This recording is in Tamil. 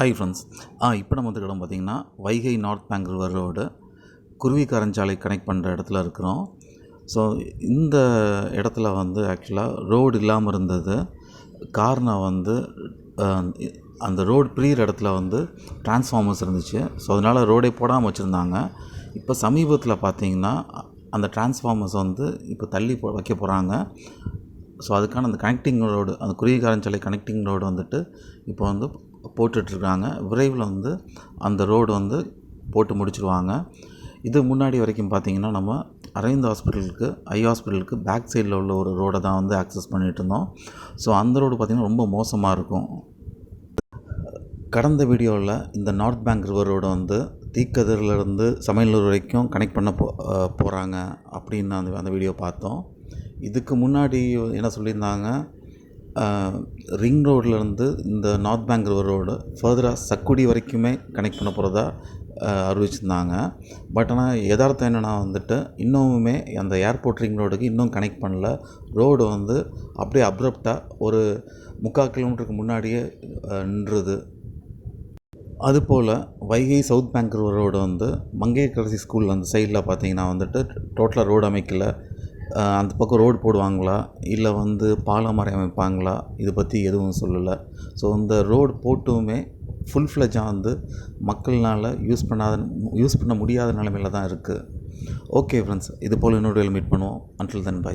ஹாய் ஃப்ரெண்ட்ஸ் ஆ இப்போ நம்ம வந்து இடம் பார்த்திங்கன்னா வைகை நார்த் பேங்க் ரோடு குருவி குருவிக்காரஞ்சாலை கனெக்ட் பண்ணுற இடத்துல இருக்கிறோம். ஸோ இந்த இடத்துல வந்து ஆக்சுவலாக ரோடு இல்லாமல் இருந்தது. காரணம் வந்து அந்த ரோடு பிரியிற இடத்துல வந்து டிரான்ஸ்ஃபார்மர்ஸ் இருந்துச்சு. ஸோ அதனால் ரோடே போடாமல் வச்சுருந்தாங்க. இப்போ சமீபத்தில் பார்த்தீங்கன்னா அந்த டிரான்ஸ்ஃபார்மர்ஸ் வந்து இப்போ தள்ளி போ வைக்க போகிறாங்க ஸோ அதுக்கான அந்த கனெக்டிங் ரோடு அந்த குருவிக்காரஞ்சாலை கனெக்டிங் ரோடு வந்துட்டு இப்போ வந்து போட்டுட்ருக்காங்க. விரைவில் வந்து அந்த ரோடு வந்து போட்டு முடிச்சிடுவாங்க இது முன்னாடி வரைக்கும் பார்த்தீங்கன்னா நம்ம அரவிந்த் ஹாஸ்பிட்டலுக்கு ஐ ஹாஸ்பிட்டலுக்கு பேக் சைடில் உள்ள ஒரு ரோடை தான் வந்து ஆக்சஸ் பண்ணிகிட்டு இருந்தோம் ஸோ அந்த ரோடு பார்த்திங்கன்னா ரொம்ப மோசமாக இருக்கும். கடந்த வீடியோவில் இந்த நார்த் பேங்க் ரிவர் ரோடு வந்து தீக்கதிரிலேருந்து சமையலூர் வரைக்கும் கனெக்ட் பண்ண போ போகிறாங்க அப்படின்னு அந்த அந்த வீடியோ பார்த்தோம். இதுக்கு முன்னாடி என்ன சொல்லியிருந்தாங்க? ரிங் ரோட்லேருந்து இந்த நார்த் பேங்க் ரோடு ஃபர்தராக சக்குடி வரைக்குமே கனெக்ட் பண்ண போகிறதா அறிவிச்சிருந்தாங்க. பட் ஆனால் யதார்த்தம் என்னென்னா வந்துட்டு இன்னமுமே அந்த ஏர்போர்ட் ரிங் ரோடுக்கு இன்னும் கனெக்ட் பண்ணல. ரோடு வந்து அப்படியே அப்ரப்டாக ஒரு முக்கால் கிலோமீட்டருக்கு முன்னாடியே நின்றுது. அதுபோல் வைகை சவுத் பேங்க் ரோடு வந்து மங்கையர்கரசி ஸ்கூல் அந்த சைடில் பார்த்தீங்கன்னா வந்துட்டு டோட்டலாக ரோடு அமைக்கலை. அந்த பக்கம் ரோடு போடுவாங்களா? இல்லை வந்து பாலம் மாதிரி அமைப்பாங்களா? இதை பற்றி எதுவும் சொல்லலை. ஸோ இந்த ரோடு போட்டுமே ஃபுல் ஃப்ளெஜாக வந்து மக்கள்னால் யூஸ் பண்ணாத யூஸ் பண்ண முடியாத நிலமையில தான் இருக்குது ஓகே ஃப்ரெண்ட்ஸ் இது போல் இன்னொரு மீட் பண்ணுவோம். Until then by